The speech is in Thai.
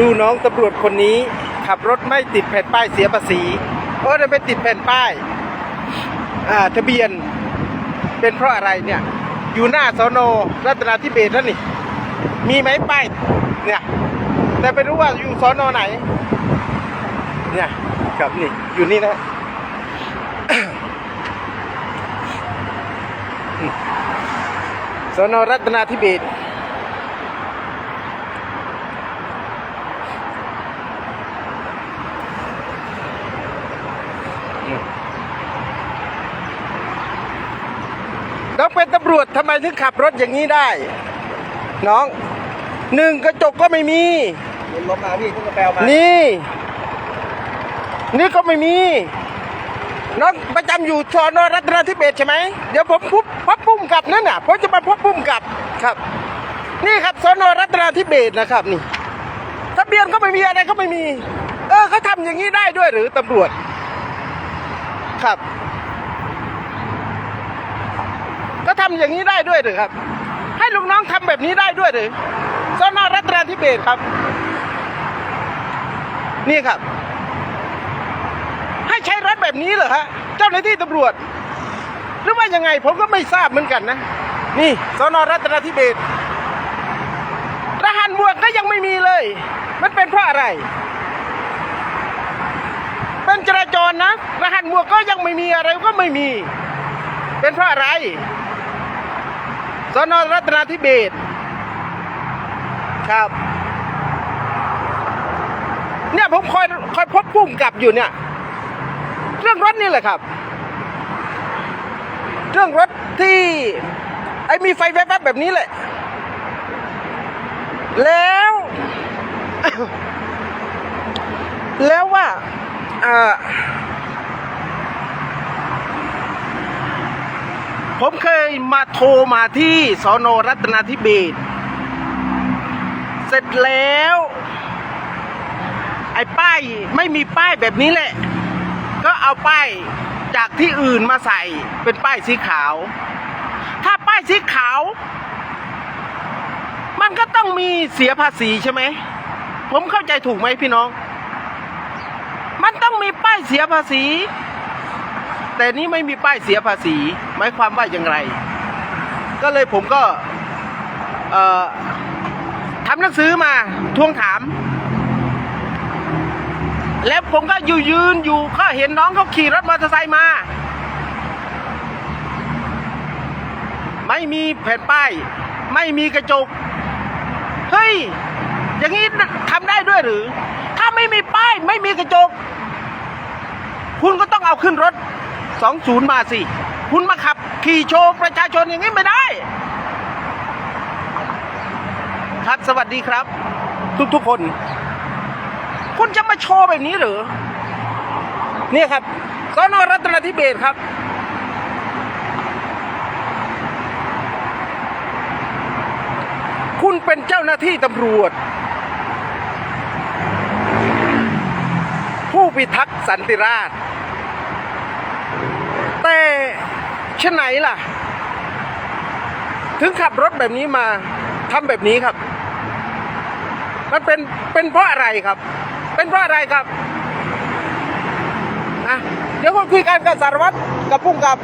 ดูน้องตำรวจคนนี้ ขับรถไม่ติดแผ่นป้ายเสียภาษีเพราะจะไปติดแผ่นป้าย อ่าทะเบียน เป็นเพราะอะไรเนี่ย อยู่หน้าสนรัตนาธิเบศแล้วนี่ มีไหมป้ายเนี่ย แต่ไม่รู้ว่าอยู่สอนอไหน เนี่ยครับนี่อยู่นี่นะสนรัตนาธิเบศ เราเป็นตำรวจทำไมถึงขับรถอย่างนี้ได้ น้องหนึ่งกระจกก็ไม่มีรถลบมาพี่เพิ่งกระแปลมา นี่ นี่ก็ไม่มี น้องประจำอยู่ชอนรัตนทิเบศใช่ไหม เดี๋ยวผมพุบพับปุ้มกลับนั่นน่ะผมจะมาพับปุ้มกลับครับ นี่ครับสนรัตนาธิเบศนะครับนี่ทะเบียนก็ไม่มีอะไรก็ไม่มี เออเขาทำอย่างนี้ได้ด้วยหรือตำรวจ ครับ ก็ทำอย่างนี้ได้ด้วยหรือครับ ให้ลูกน้องทำแบบนี้ได้ด้วยหรือสนรัตนาธิเบศครับ นี่ครับ ให้ใช้รถแบบนี้เหรอฮะเจ้าหน้าที่ตำรวจ หรือว่ายังไงผมก็ไม่ทราบเหมือนกันนะ นี่สนรัตนทิเบศรหัสหมวกก็ยังไม่มีเลย มันเป็นเพราะอะไร นจราจรนะ รหัสหมวกก็ยังไม่มีอะไรก็ไม่มี เป็นเพราะอะไรสนรัตนทิเบศครับ เนี่ยผมคอยคอยพบปุ่มกลับอยู่เนี่ย เรื่องรถนี่แหละครับ เรื่องรถที่ ไอ้มีไฟแวบๆแบบนี้แหละ แล้ว แล้วว่า อ่าผมเคยมาโทรมาที่สอนอรัตนาธิเบศเสร็จแล้ว ไอ้ป้ายไม่มีป้ายแบบนี้แหละ ก็เอาป้ายจากที่อื่นมาใส่เป็นป้ายสีขาว ถ้าป้ายสีขาว มันก็ต้องมีเสียภาษีใช่ไหม ผมเข้าใจถูกไหมพี่น้องายเสียภาษี แต่นี้ไม่มีป้ายเสียภาษีหมายความว่าอย่างไร ก็เลยผมก็ทำหนังสือมาทวงถาม แล้วผมก็อยู่ยืนอยู่ก็เห็นน้องเขาขี่รถมอเตอร์ไซค์มา ไม่มีแผ่นป้าย ไม่มีกระจก เฮ้ย อย่างนี้ทำได้ด้วยหรือ ถ้าไม่มีป้ายไม่มีกระจก คุณก็ต้องเอาขึ้นรถ 20 มาสิ คุณมาขับ ขี่โชว์ประชาชนอย่างนี้ไม่ได้ ครับสวัสดีครับ ทุกๆคน คุณจะมาโชว์แบบนี้หรือเนี่ยครับสนรัตนทิเบศครับคุณเป็นเจ้าหน้าที่ตำรวจ ผู้พิทักษ์สันติราษฎร์ แต่ชะไหนล่ะ ถึงขับรถแบบนี้มาทำแบบนี้ครับ มันเป็นเป็นเพราะอะไรครับ เป็นเพราะอะไรครับนะเดี๋ยวคนคุยกันกับสารวัตรกับพุ่งกับ